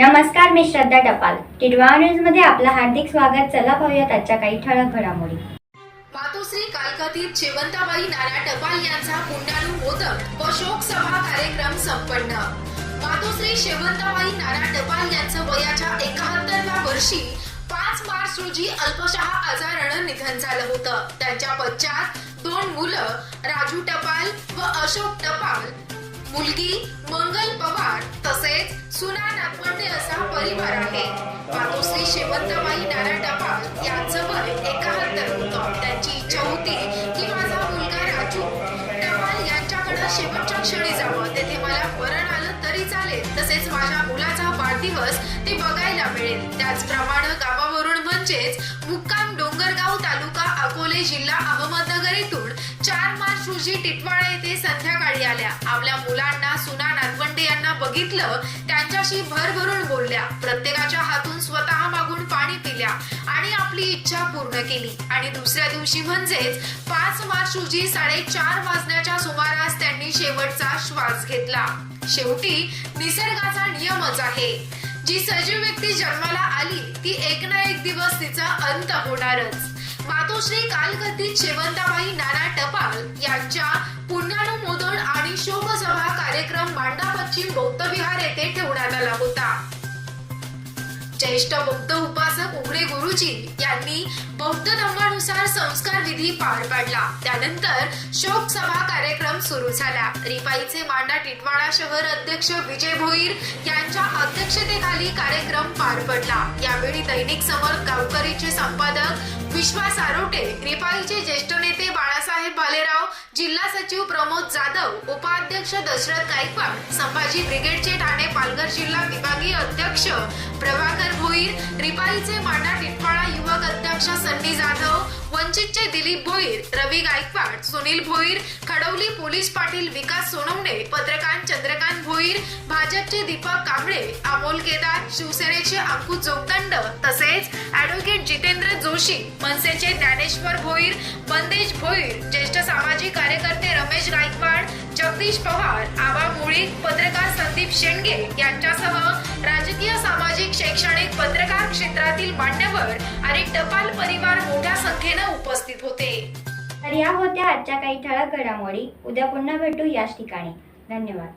नमस्कार मी श्रद्धा टपाल. टिडवा न्यूजमध्ये आपलं हार्दिक स्वागत. चला पाहूयात आजच्या काही ठळक घडामोडी. मातोश्री कालकातील शेवंताबाई नाना टपाल यांचा पुण्याणू मोदक व शोकसभा कार्यक्रम संपन्न. मातोश्री शेवंताबाई नाना टपाल यांचं वयाच्या एकाहत्तरव्या वर्षी पाच मार्च रोजी अल्पशहा आजारानं निधन झालं होतं. त्यांच्या पश्चात दोन मुलं राजू टपाल व अशोक टपाल मुलगी मंगल पवार तसेच सुना परिवार आहे. मातोश्री शेवंतबाई नारायण डबा यांचं वय एकाहत्तर. होतं त्यांची इच्छा होती की माझा मुलगा राजू. डबाल यांच्याकडे शेवटच्या क्षणी जावं. तेथे मला वरण आलं तरी चालेल. तसेच माझ्या मुलाचा वाढदिवस ते बघायला मिळेल. त्याचप्रमाणे तालुका जिल्हा अहमदनगर येथून चार मार्च रोजी टिटवाळा येथे संध्याकाळी आल्या. आपल्या मुलांना सुना नातवंडे यांना बघितलं त्यांच्याशी भरभरून बोलल्या. प्रत्येकाच्या हातून स्वतः मागून पाणी पिल्या आणि आपली इच्छा पूर्ण केली. आणि दुसऱ्या दिवशी म्हणजेच पाच मार्च रोजी साडेचार वाजण्याच्या सुमारास त्यांनी शेवटचा श्वास घेतला. शेवटी निसर्गाचा नियमच आहे. जी सजीव व्यक्ती जन्माला आली ती एक ना एक दिवस तिचा अंत होणारच. मातोश्री कालकथित शेवंताबाई नाना टपाल यांच्या पुण्यानुमोदन आणि शोकसभा कार्यक्रम मांडा पश्चिम बौद्ध विहार येथे ठेवण्यात आला होता. ज्येष्ठ बौद्ध उपासक उघडे गुरुजी यांनी बौद्ध धर्मानुसार संस्कार विधी पार पाडला. त्यानंतर शोक सभा कार्यक्रम सुरू झाला. रिपाईचे मांडा टिटवाडा शहर अध्यक्ष विजय भोईर यांच्या अध्यक्षतेखाली कार्यक्रम पार पडला. यावेळी दैनिक समर गावकरीचे संपादक विश्वास आरोटे रिपाईचे ज्येष्ठ नेते बाळासाहेब भालेराव जिल्हा सचिव प्रमोद जाधव उपाध्यक्ष दशरथ गायकवाड संभाजी ब्रिगेडचे ठाणे पालघर जिल्हा विभागीय अध्यक्ष प्रभाकर भोईर रिपाईचे मांडा टिटवाळा युवक अध्यक्ष सन्नी जाधव वंचितचे दिलीप भोईर रवी गायकवाड सुनील भोईर खडवली पोलीस पाटील विकास सोनवणे पत्रकार चंद्रकांत भोईर भाजपचे दीपक कांबळे अमोल केदार शिवसेनेचे अंकुश जोगदंड तसेच ऍडव्होकेट जितेंद्र जोशी मनसेचे ज्ञानेश्वर भोईर बंदेश भोईर ज्येष्ठ सामाजिक कार्यकर्ते रमेश गायकवाड जगदीश पवार आबा मुळीक पत्रकार संदीप शेंडगे यांच्यासह राजकीय सामाजिक शैक्षणिक पत्र मान्यवर आणि टपाल परिवार मोठ्या संख्येनं उपस्थित होते. तर या होत्या आजच्या काही ठळक घडामोडी. उद्या पुन्हा भेटू याच ठिकाणी. धन्यवाद.